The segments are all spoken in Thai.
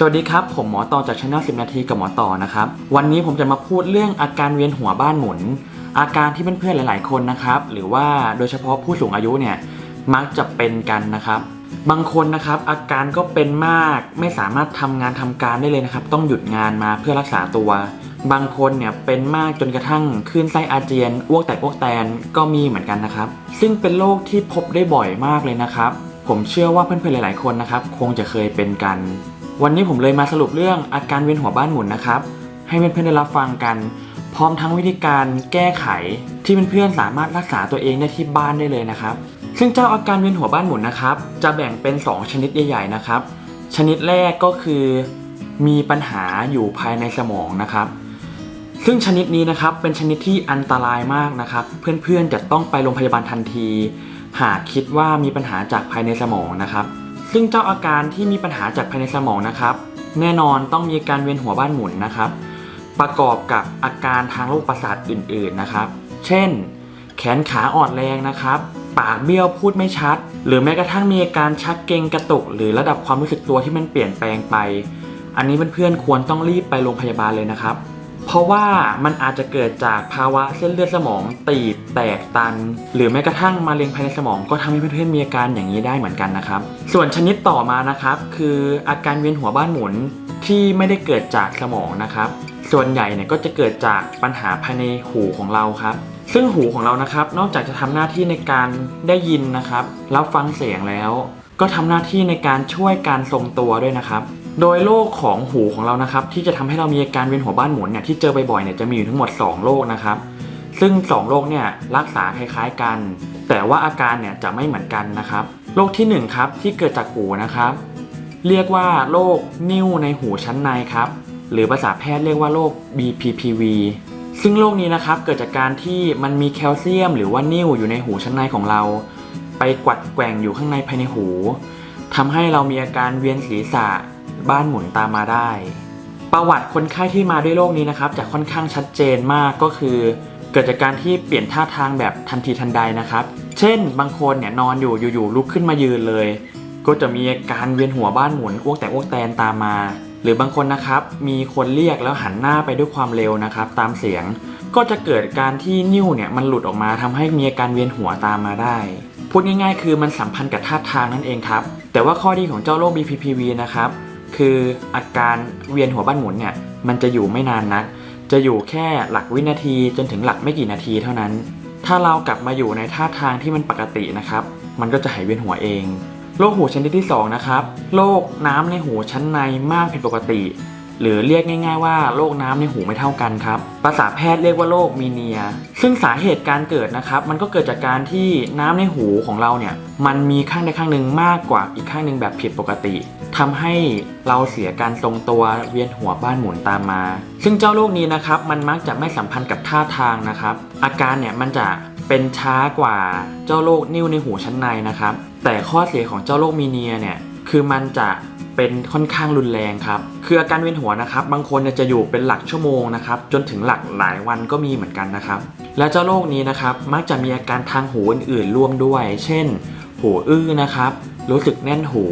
สวัสดีครับ ผมหมอต่อจากช anel 10 นาทีกับหมอต่อนะครับ วันนี้ผมจะมาพูดเรื่องอาการเวียนหัวบ้านหมุน อาการที่เพื่อนๆหลาย ๆ คนนะครับ หรือว่าโดยเฉพาะผู้สูงอายุเนี่ยมักจะเป็นกันนะครับ บางคนนะครับอาการก็เป็นมากไม่สามารถทำงานทำการได้เลยนะครับ ต้องหยุดงานมาเพื่อรักษาตัว บางคนเนี่ยเป็นมากจนกระทั่งคลื่นไส้อาเจียนอ้วกแตกอ้วกแตนก็มีเหมือนกันนะครับ ซึ่งเป็นโรคที่พบได้บ่อยมากเลยนะครับ ผมเชื่อว่าเพื่อนๆหลาย ๆ คนนะครับ คงจะเคยเป็นกัน วันนี้ผมเลยมาสรุปเรื่องอาการเวียนหัวบ้านหมุนนะครับ ให้เพื่อนๆได้รับฟังกัน พร้อมทั้งวิธีการแก้ไข ที่เพื่อนๆสามารถรักษาตัวเองได้ที่บ้านได้เลยนะครับ ซึ่งเจ้าอาการเวียนหัวบ้านหมุนนะครับ จะแบ่งเป็น 2 ชนิดใหญ่ๆนะครับ ชนิดแรกก็คือ มีปัญหาอยู่ภายในสมองนะครับ ซึ่งชนิดนี้นะครับเป็นชนิดที่อันตรายมากนะครับ เพื่อนๆจะต้องไปโรงพยาบาลทันที หากคิดว่ามีปัญหาจากภายในสมองนะครับ ซึ่งเจ้าอาการที่มีปัญหาจากภายในสมองนะครับ แน่นอนต้องมีการเวียนหัวบ้านหมุนนะครับ ประกอบกับอาการทางโรคประสาทอื่น ๆนะครับ เช่น แขนขาอ่อนแรงนะครับ ปากเบี้ยวพูดไม่ชัด หรือแม้กระทั่งมีอาการชักเกร็งกระตุก หรือระดับความรู้สึกตัวที่มันเปลี่ยนแปลงไป อันนี้เพื่อนๆควรต้องรีบไปโรงพยาบาลเลยนะครับ เพราะว่ามันอาจจะเกิดจากภาวะเส้นเลือดสมองตีบแตกตัน หรือแม้กระทั่งมะเร็งภายในสมองก็ทำให้เพื่อนๆมีอาการอย่างนี้ได้เหมือนกันนะครับ ส่วนชนิดต่อมานะครับ คืออาการเวียนหัวบ้านหมุนที่ไม่ได้เกิดจากสมองนะครับ ส่วนใหญ่เนี่ยก็จะเกิดจากปัญหาภายในหูของเราครับซึ่งหูของเรานะครับ นอกจากจะทำหน้าที่ในการได้ยินนะครับรับฟังเสียงแล้ว ก็ทำหน้าที่ในการช่วยการทรงตัวด้วยนะครับ โดยโรคของหูของเรานะครับ ที่จะทำให้เรามีอาการเวียนหัวบ้านหมุนเนี่ยที่เจอบ่อยๆเนี่ยจะมีอยู่ทั้งหมด 2 โรคนะครับ ซึ่ง 2 โรคเนี่ยรักษาคล้ายๆกัน แต่ว่าอาการเนี่ยจะไม่เหมือนกันนะครับ โรคที่ 1 ครับที่เกิดจากหูนะครับ เรียกว่าโรคนิ่วในหูชั้นในครับ หรือภาษาแพทย์เรียกว่าโรค BPPV ซึ่งโรคนี้นะครับเกิดจากการที่มันมีแคลเซียม หรือว่านิ่วอยู่ในหูชั้นในของเรา ไปกวัดแกว่งอยู่ข้างในภายในหูทำให้เรามีอาการเวียนศีรษะ บ้านหมุนตามมาได้ ประวัติคนไข้ที่มาด้วยโรคนี้นะครับจะค่อนข้างชัดเจนมากก็คือ เกิดจากการที่เปลี่ยนท่าทางแบบทันทีทันใดนะครับ เช่น บางคนเนี่ยนอนอยู่อยู่ๆลุกขึ้นมายืนเลย ก็จะมีอาการเวียนหัวบ้านหมุนอ้วกแตกอ้วกแตนตามมา หรือบางคนนะครับมีคนเรียกแล้วหันหน้าไปด้วยความเร็วนะครับ ตามเสียงก็จะเกิดการที่นิ้วเนี่ยมันหลุดออกมาทำให้มีอาการเวียนหัวตามมาได้ พูดง่ายๆ คือมันสัมพันธ์กับท่าทางนั่นเองครับ แต่ว่าข้อดีของเจ้าโรค BPPV นะครับ คืออาการเวียนหัวบ้านหมุนเนี่ยมันจะอยู่ไม่นานนัก จะอยู่แค่หลักวินาทีจนถึงหลักไม่กี่นาทีเท่านั้น ถ้าเรากลับมาอยู่ในท่าทางที่มันปกตินะครับ มันก็จะหายเวียนหัวเองโรคหูชนิดที่สองนะครับโรคน้ำในหูชั้นในมากผิดปกติ หรือเรียกง่าย ๆ ว่าโรคน้ำในหูไม่เท่ากันครับ ภาษาแพทย์เรียกว่าโรคมีเนีย ซึ่งสาเหตุการเกิดนะครับ มันก็เกิดจากการที่น้ำในหูของเราเนี่ย มันมีข้างใดข้างหนึ่งมากกว่าอีกข้างหนึ่งแบบผิดปกติ ทำให้เราเสียการทรงตัวเวียนหัวบ้านหมุนตามมา ซึ่งเจ้าโรคนี้นะครับมันมักจะไม่สัมพันธ์กับท่าทางนะครับ อาการเนี่ยมันจะเป็นช้ากว่าเจ้าโรคนิ่วในหูชั้นในนะครับ แต่ข้อเสียของเจ้าโรคมีเนียเนี่ยคือมันจะเป็นค่อนข้างรุนแรงครับ คืออาการเวียนหัวนะครับ บางคนจะอยู่เป็นหลักชั่วโมงนะครับ จนถึงหลักหลายวันก็มีเหมือนกันนะครับ และเจ้าโรคนี้นะครับ มักจะมีอาการทางหูอื่นๆร่วมด้วย เช่น หูอื้อนะครับ รู้สึกแน่นหู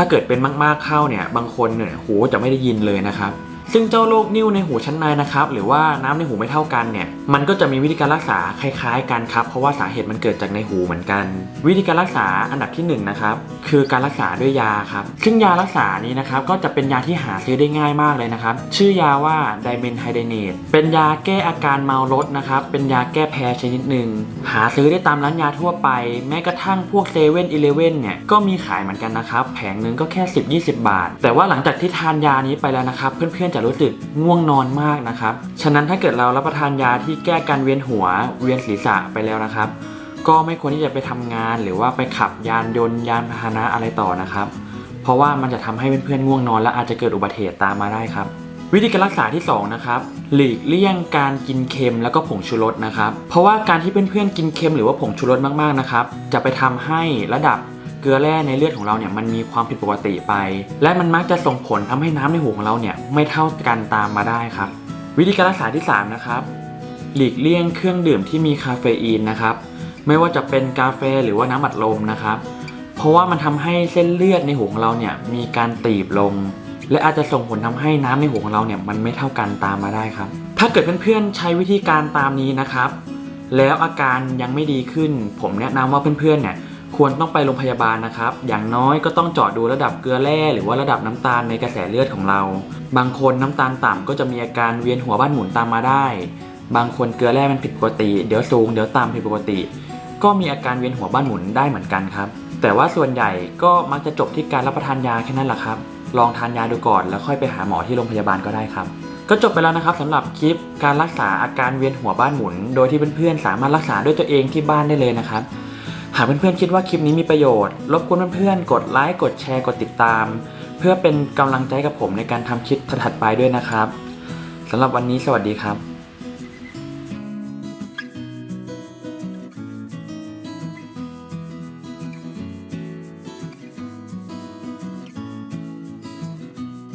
ถ้าเกิดเป็นมากๆเข้าเนี่ย บางคนเนี่ยหูจะไม่ได้ยินเลยนะครับ ซึ่งเจ้าโรคนิ่วในหูชั้นในนะครับหรือว่าน้ำในหูไม่เท่ากันเนี่ยมันก็จะมีวิธีการรักษาคล้ายๆกันครับเพราะว่าสาเหตุมันเกิดจากในหูเหมือนกัน วิธีการรักษาอันดับที่หนึ่งนะครับคือการรักษาด้วยยาครับซึ่งยารักษานี้นะครับก็จะเป็นยาที่หาซื้อได้ง่ายมากเลยนะครับชื่อยาว่าไดเมนไฮเดเนตเป็นยาแก้อาการเมารถนะครับเป็นยาแก้แพ้ชนิดหนึ่งหาซื้อได้ตามร้านยาทั่วไป แม้กระทั่งพวกเซเว่นอีเลเว่นเนี่ยก็มีขายเหมือนกันนะครับแผงหนึงก็แค่ 10-20 บาท แต่ว่าหลังจากที่ทานยานี้ไปแล้วนะครับเพื่อนๆจะรู้สึกง่วงนอนมากนะครับ ฉะนั้นถ้าเกิดเรารับประทานยาที่แก้การเวียนหัวเวียนศีรษะไปแล้วนะครับ ก็ไม่ควรที่จะไปทำงาน หรือว่าไปขับยานยนต์ยานพาหนะอะไรต่อนะครับ เพราะว่ามันจะทำให้เพื่อนๆง่วงนอน และอาจจะเกิดอุบัติเหตุตามมาได้ครับ วิธีการรักษาที่สองนะครับหลีกเลี่ยงการกินเค็มแล้วก็ผงชูรสนะครับ เพราะว่าการที่เพื่อนๆกินเค็มหรือว่าผงชูรสมากๆนะครับ จะไปทำให้ระดับ เกลือแร่ในเลือดของเราเนี่ยมันมีความผิดปกติไป และมันมักจะส่งผลทำให้น้ำในหูของเราเนี่ยไม่เท่ากันตามมาได้ครับ วิธีการรักษาที่สามนะครับ หลีกเลี่ยงเครื่องดื่มที่มีคาเฟอีนนะครับ ไม่ว่าจะเป็นกาแฟหรือว่าน้ำอัดลมนะครับ เพราะว่ามันทำให้เส้นเลือดในหูของเราเนี่ยมีการตีบลง และอาจจะส่งผลทำให้น้ำในหูของเราเนี่ยมันไม่เท่ากันตามมาได้ครับ ถ้าเกิดเพื่อนๆใช้วิธีการตามนี้นะครับ แล้วอาการยังไม่ดีขึ้น ผมแนะนำว่าเพื่อนๆเนี่ย ควรต้องไปโรงพยาบาลนะครับ อย่างน้อยก็ต้องเจาะดูระดับเกลือแร่หรือว่าระดับน้ำตาลในกระแสเลือดของเรา บางคนน้ำตาลต่ำก็จะมีอาการเวียนหัวบ้านหมุนตามมาได้ บางคนเกลือแร่มันผิดปกติ เดี๋ยวสูงเดี๋ยวต่ำผิดปกติ ก็มีอาการเวียนหัวบ้านหมุนได้เหมือนกันครับ แต่ว่าส่วนใหญ่ก็มักจะจบที่การรับประทานยาแค่นั้นแหละครับ ลองทานยาดูก่อนแล้วค่อยไปหาหมอที่โรงพยาบาลก็ได้ครับก็จบไปแล้วนะครับสำหรับคลิปการรักษาอาการเวียนหัวบ้านหมุน โดยที่เพื่อนๆสามารถรักษาด้วยตัวเองที่บ้านได้เลยนะครับากเพื่อนๆคิดว่าคลิปนี้มีประโยชน์ รบกวนเพื่อนๆ กดไลค์ กดแชร์ กดติดตาม เพื่อเป็นกำลังใจกับผมในการทำคลิปถัดๆไปด้วยนะครับสำหรับวันนี้สวัสดีครับ